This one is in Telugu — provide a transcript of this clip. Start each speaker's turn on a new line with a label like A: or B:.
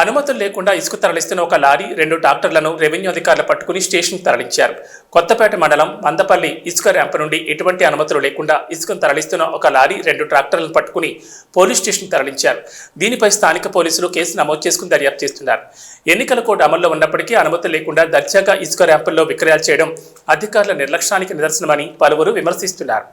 A: అనుమతులు లేకుండా ఇసుక తరలిస్తున్న ఒక లారీ రెండు డాక్టర్లను రెవెన్యూ అధికారులు పట్టుకుని స్టేషన్ తరలించారు. కొత్తపేట మండలం మందపల్లి ఇసుక ర్యాంప్ నుండి ఎటువంటి అనుమతులు లేకుండా ఇసుకను తరలిస్తున్న ఒక లారీ రెండు ట్రాక్టర్లను పట్టుకుని పోలీస్ స్టేషన్ తరలించారు. దీనిపై స్థానిక పోలీసులు కేసు నమోదు చేసుకుని దర్యాప్తు చేస్తున్నారు. ఎన్నికల కోడ్ అమల్లో ఉన్నప్పటికీ అనుమతులు లేకుండా దర్జాగా ఇసుక ర్యాంపుల్లో విక్రయాలు చేయడం అధికారుల నిర్లక్ష్యానికి నిదర్శనమని పలువురు విమర్శిస్తున్నారు.